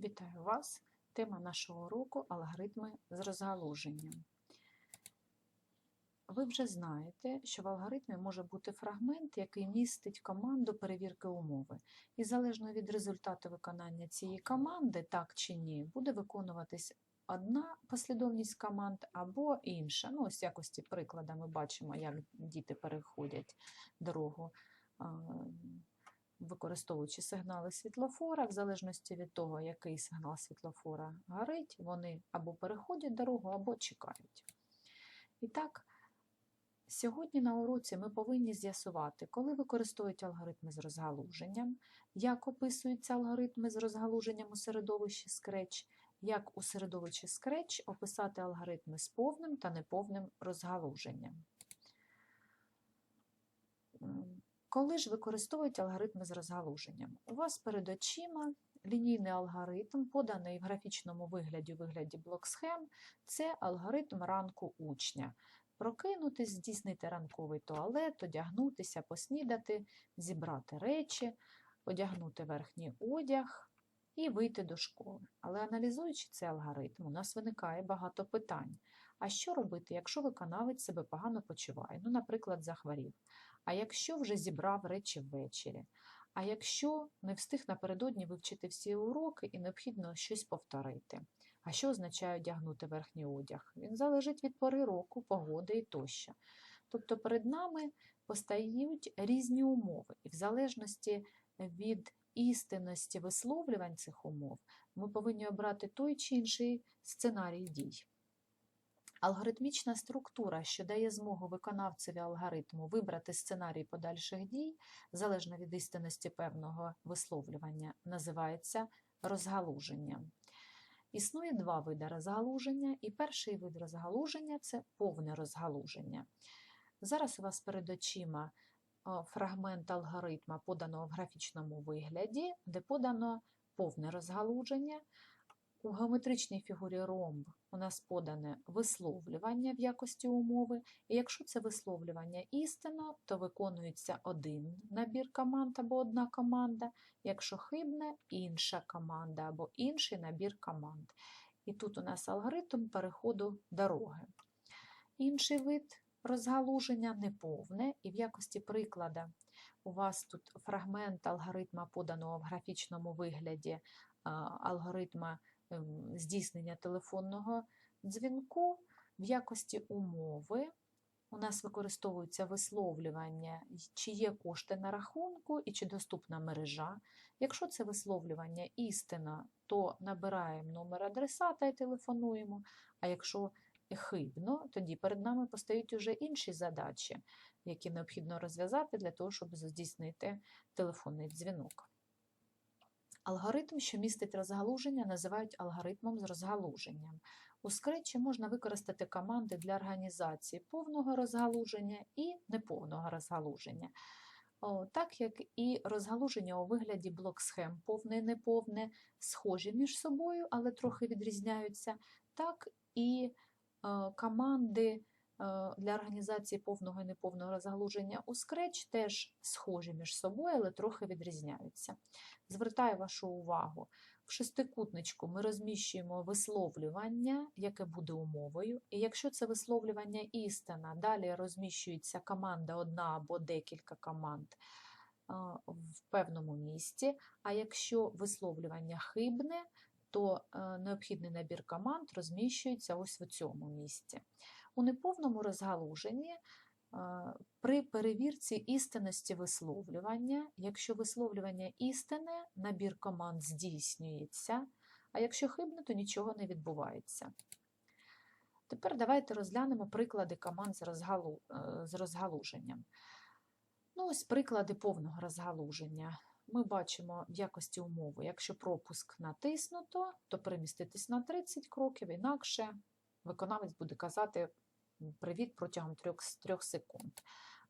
Вітаю вас! Тема нашого уроку алгоритми з розгалуженням. Ви вже знаєте, що в алгоритмі може бути фрагмент, який містить команду перевірки умови. І залежно від результату виконання цієї команди, так чи ні, буде виконуватись одна послідовність команд або інша. Ну, ось якості приклада ми бачимо, як діти переходять дорогу. Використовуючи сигнали світлофора, в залежності від того, який сигнал світлофора горить, вони або переходять дорогу, або чекають. І так, сьогодні на уроці ми повинні з'ясувати, коли використовують алгоритми з розгалуженням, як описуються алгоритми з розгалуженням у середовищі Scratch, як у середовищі Scratch описати алгоритми з повним та неповним розгалуженням. Коли ж використовують алгоритми з розгалуженням? У вас перед очима лінійний алгоритм, поданий в графічному вигляді, у вигляді блок-схем, це алгоритм ранку учня. Прокинутись, здійснити ранковий туалет, одягнутися, поснідати, зібрати речі, одягнути верхній одяг і вийти до школи. Але аналізуючи цей алгоритм, у нас виникає багато питань. А що робити, якщо виконавець себе погано почуває? Ну, наприклад, захворів. А якщо вже зібрав речі ввечері? А якщо не встиг напередодні вивчити всі уроки і необхідно щось повторити? А що означає одягнути верхній одяг? Він залежить від пори року, погоди і тощо. Тобто перед нами постають різні умови, і в залежності від істинності висловлювань цих умов ми повинні обрати той чи інший сценарій дій. Алгоритмічна структура, що дає змогу виконавцеві алгоритму вибрати сценарій подальших дій, залежно від істинності певного висловлювання, називається розгалуженням. Існує два види розгалуження, і перший вид розгалуження це повне розгалуження. Зараз у вас перед очима фрагмент алгоритма, поданого в графічному вигляді, де подано повне розгалуження. У геометричній фігурі ромб у нас подане висловлювання в якості умови, і якщо це висловлювання істинно, то виконується один набір команд або одна команда, якщо хибне інша команда або інший набір команд. І тут у нас алгоритм переходу дороги. Інший вид розгалуження неповне, і в якості приклада у вас тут фрагмент алгоритма, поданого в графічному вигляді алгоритма здійснення телефонного дзвінку в якості умови. У нас використовується висловлювання, чи є кошти на рахунку і чи доступна мережа. Якщо це висловлювання істина, то набираємо номер адресата і телефонуємо. А якщо хибно, тоді перед нами постають уже інші задачі, які необхідно розв'язати для того, щоб здійснити телефонний дзвінок. Алгоритм, що містить розгалуження, називають алгоритмом з розгалуженням. У скретчі можна використати команди для організації повного розгалуження і неповного розгалуження. О, Так як і розгалуження у вигляді блок-схем повне і неповне, схожі між собою, але трохи відрізняються, так і е, команди для організації повного і неповного розгалуження у Scratch теж схожі між собою, але трохи відрізняються. Звертаю вашу увагу, в шестикутничку ми розміщуємо висловлювання, яке буде умовою, і якщо це висловлювання істина, далі розміщується команда одна або декілька команд в певному місці, а якщо висловлювання хибне, то е, необхідний набір команд розміщується ось в цьому місці. У неповному розгалуженні е, при перевірці істинності висловлювання, якщо висловлювання істинне, набір команд здійснюється, а якщо хибне, то нічого не відбувається. Тепер давайте розглянемо приклади команд з, розгалу... е, з розгалуженням. Ну, ось приклади повного розгалуження. Ми бачимо в якості умови, якщо пропуск натиснуто, то переміститись на 30 кроків, інакше виконавець буде казати привіт протягом 3, 3 секунд.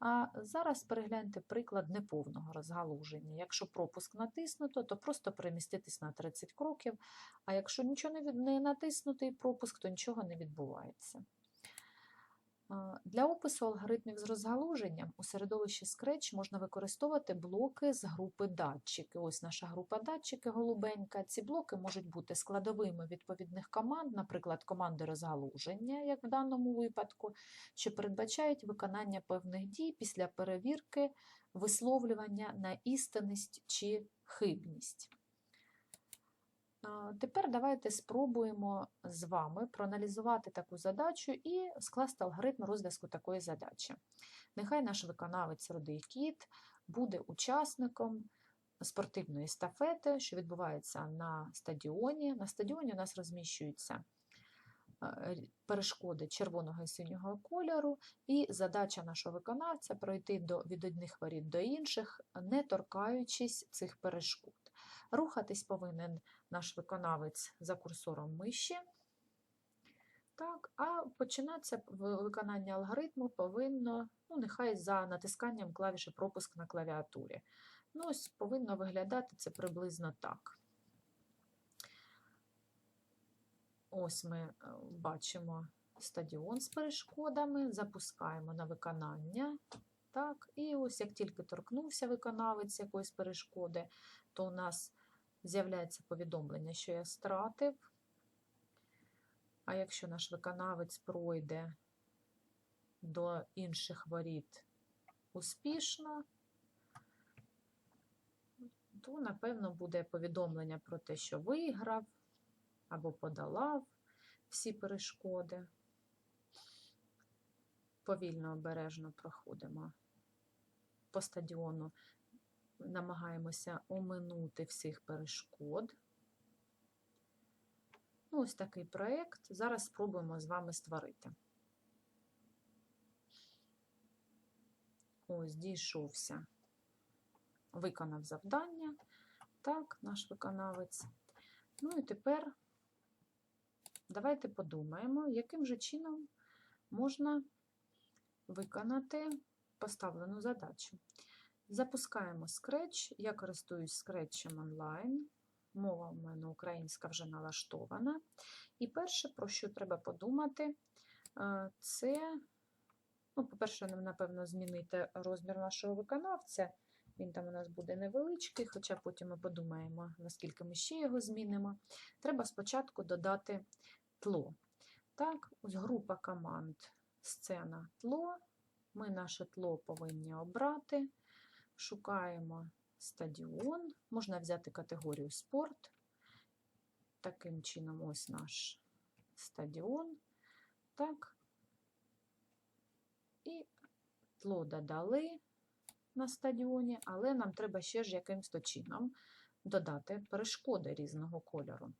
А зараз перегляньте приклад неповного розгалуження. Якщо пропуск натиснуто, то просто переміститись на 30 кроків, а якщо нічого не, від... не натиснутий пропуск, то нічого не відбувається. Для опису алгоритмів з розгалуженням у середовищі Scratch можна використовувати блоки з групи датчики. Ось наша група датчики голубенька. Ці блоки можуть бути складовими відповідних команд, наприклад, команди розгалуження, як в даному випадку, що передбачають виконання певних дій після перевірки висловлювання на істинність чи хибність. Тепер давайте спробуємо з вами проаналізувати таку задачу і скласти алгоритм розв'язку такої задачі. Нехай наш виконавець Рудий Кіт буде учасником спортивної естафети, що відбувається на стадіоні. На стадіоні у нас розміщуються е, перешкоди червоного і синього кольору, і задача нашого виконавця пройти до, від одних воріт до інших, не торкаючись цих перешкод. Рухатись повинен наш виконавець за курсором миші. Так, а починатися виконання алгоритму повинно, ну, нехай за натисканням клавіші пропуск на клавіатурі. Ну, ось повинно виглядати це приблизно так. Ось ми е, бачимо стадіон з перешкодами, запускаємо на виконання. Так, І ось як тільки торкнувся виконавець якоїсь перешкоди, то у нас з'являється повідомлення, що я стратив. А якщо наш виконавець пройде до інших воріт успішно, то, напевно, буде повідомлення про те, що виграв або подолав всі перешкоди. Повільно обережно проходимо по стадіону намагаємося оминути всіх перешкод. Ну, Ось такий проєкт. Зараз спробуємо з вами створити. Ось, дійшовся, виконав завдання. Так, наш виконавець. Ну і тепер давайте подумаємо, яким же чином можна виконати поставлену задачу. Запускаємо Scratch. Я користуюсь Scratch онлайн. Мова в мене українська вже налаштована. І перше, про що треба подумати, е, це, ну, по-перше, напевно, змінити розмір нашого виконавця. Він там у нас буде невеличкий, хоча потім ми подумаємо, наскільки ми ще його змінимо. Треба спочатку додати тло. Так, ось група команд сцена тло. Ми наше тло повинні обрати. Шукаємо стадіон, можна взяти категорію спорт. Таким чином, ось наш стадіон. Так. І тло додали на стадіоні, але нам треба ще ж якимось то чином додати перешкоди різного кольору.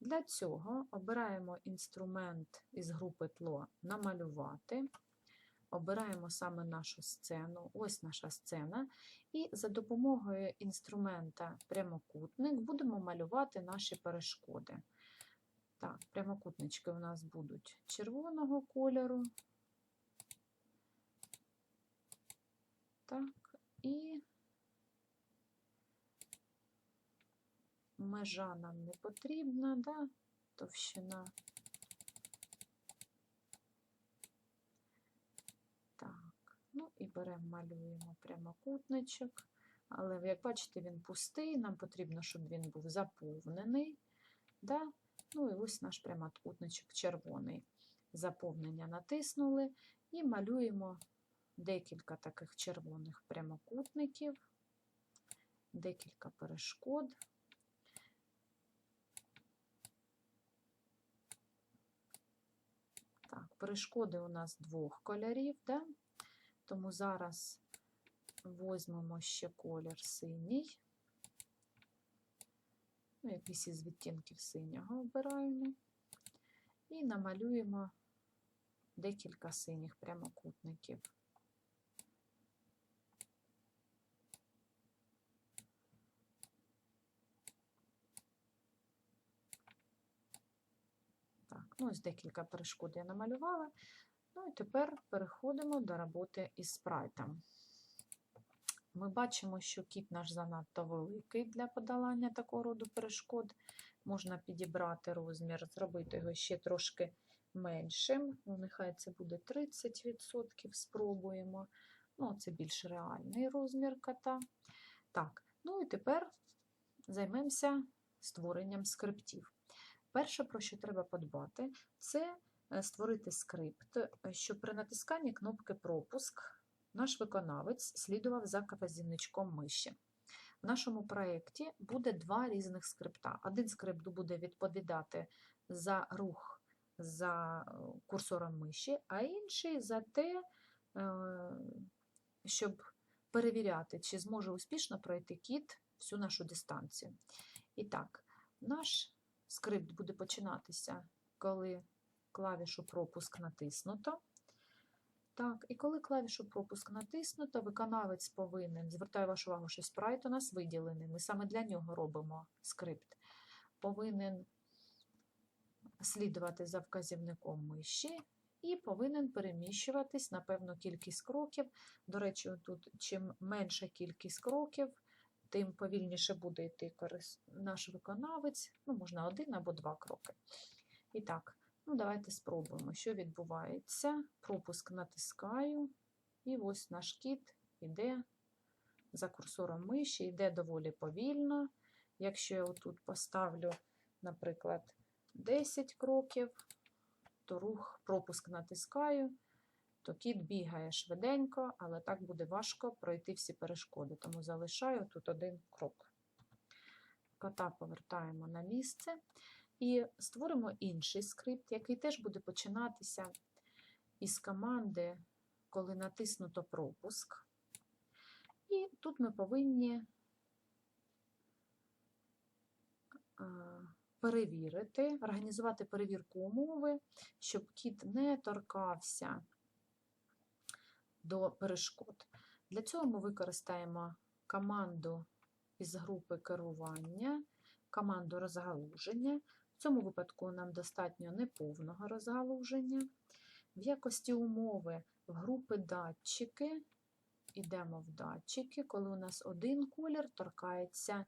Для цього обираємо інструмент із групи тло намалювати. Обираємо саме нашу сцену, ось наша сцена, і за допомогою інструмента прямокутник будемо малювати наші перешкоди. Так, прямокутнички у нас будуть червоного кольору. Так, і межа нам не потрібна, да? товщина. Ну і беремо, малюємо прямокутничок. Але, як бачите, він пустий, нам потрібно, щоб він був заповнений. Да? Ну і ось наш прямокутничок червоний. Заповнення натиснули і малюємо декілька таких червоних прямокутників, декілька перешкод. Так, перешкоди у нас двох кольорів. Да? Тому зараз візьмемо ще колір синій. Ну, якийсь із відтінків синього обираємо і намалюємо декілька синіх прямокутників. Так, ну ось декілька перешкод я намалювала. Ну і тепер переходимо до роботи із спрайтом. Ми бачимо, що кіт наш занадто великий для подолання такого роду перешкод. Можна підібрати розмір, зробити його ще трошки меншим. Ну, нехай це буде 30%, спробуємо. Ну, це більш реальний розмір кота. Так, ну і тепер займемося створенням скриптів. Перше, про що треба подбати, це створити скрипт, е, щоб при натисканні кнопки пропуск наш виконавець слідував за вказівничком миші. В нашому проєкті буде два різних скрипта. Один скрипт буде відповідати за рух за е, курсором миші, а інший за те, е, щоб перевіряти, чи зможе успішно пройти кіт всю нашу дистанцію. І так, наш скрипт буде починатися, коли клавішу пропуск натиснуто. Так, і коли клавішу пропуск натиснуто, виконавець повинен, звертаю вашу увагу, що спрайт у нас виділений, ми саме для нього робимо скрипт, повинен слідувати за вказівником миші і повинен переміщуватись на певну кількість кроків. До речі, тут чим менша кількість кроків, тим повільніше буде йти наш виконавець, ну, можна один або два кроки. І так, ну, давайте спробуємо, що відбувається. Пропуск натискаю, і ось наш кіт йде за курсором миші, йде доволі повільно. Якщо я отут поставлю, наприклад, 10 кроків, то рух пропуск натискаю, то кіт бігає швиденько, але так буде важко пройти всі перешкоди. Тому залишаю тут один крок. Кота повертаємо на місце і створимо інший скрипт, який теж буде починатися із команди, коли натиснуто пропуск. І тут ми повинні перевірити, організувати перевірку умови, щоб кіт не торкався до перешкод. Для цього ми використаємо команду із групи керування, команду розгалуження. В цьому випадку нам достатньо неповного розгалуження. В якості умови в групи датчики, йдемо в датчики, коли у нас один колір торкається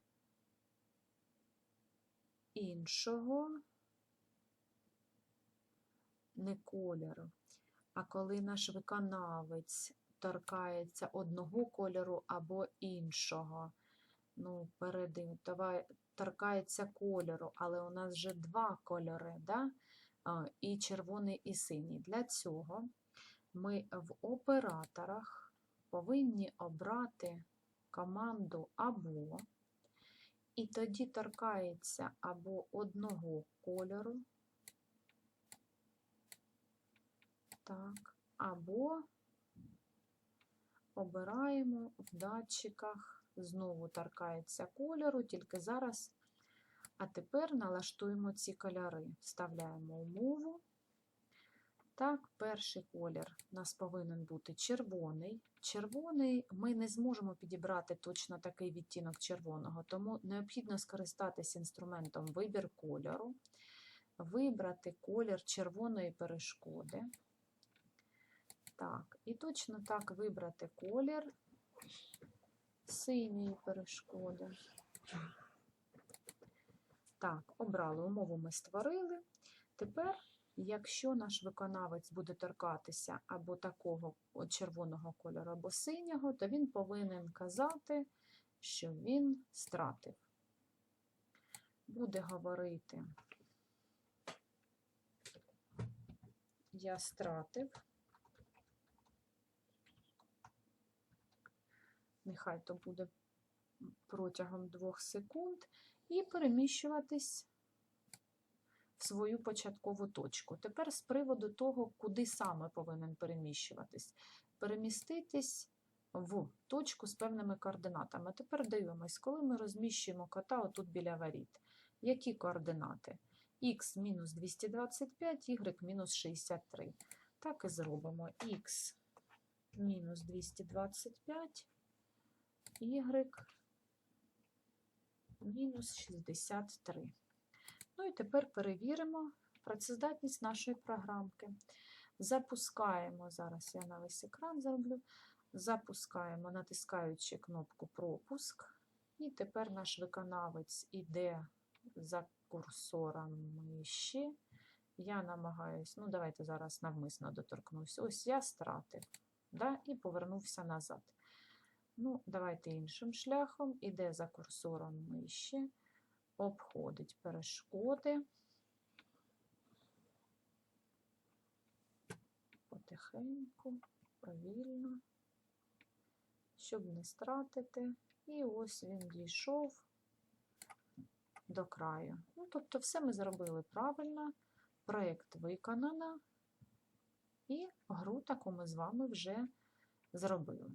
іншого не кольору. А коли наш виконавець торкається одного кольору або іншого, ну, передим, давай, торкається кольору, але у нас вже два кольори, да? і червоний, і синій. Для цього ми в операторах повинні обрати команду або і тоді торкається або одного кольору, так, або обираємо в датчиках, знову торкається кольору, тільки зараз. А тепер налаштуємо ці кольори, вставляємо умову. Так, перший колір у нас повинен бути червоний. Червоний ми не зможемо підібрати точно такий відтінок червоного, тому необхідно скористатися інструментом вибір кольору, вибрати колір червоної перешкоди. Так, і точно так вибрати колір синьої перешкоди. Так, обрали умову ми створили. Тепер Якщо наш виконавець буде торкатися або такого червоного кольору, або синього, то він повинен казати, що він стратив. Буде говорити, я стратив, нехай то буде протягом двох секунд, і переміщуватись в свою початкову точку. Тепер з приводу того, куди саме повинен переміщуватись. Переміститись в точку з певними координатами. Тепер дивимось, коли ми розміщуємо кота отут біля воріт. Які координати? Х мінус 225, y мінус 63. Так і зробимо х мінус 225, y мінус 63. Ну і тепер перевіримо працездатність нашої програмки. Запускаємо, зараз я на весь екран зроблю, запускаємо, натискаючи кнопку пропуск. І тепер наш виконавець іде за курсором миші, я намагаюсь, ну давайте зараз навмисно доторкнусь. Ось я стратив да, і повернувся назад. Ну, давайте іншим шляхом. Іде за курсором миші, обходить перешкоди. Потихеньку, повільно, щоб не стратити. І ось він дійшов до краю. Ну, тобто, все ми зробили правильно, проєкт виконано, і гру таку ми з вами вже зробили.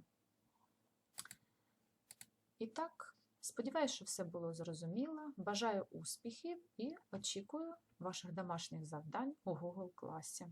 І так, сподіваюся, що все було зрозуміло. Бажаю успіхів і очікую ваших домашніх завдань у Google класі.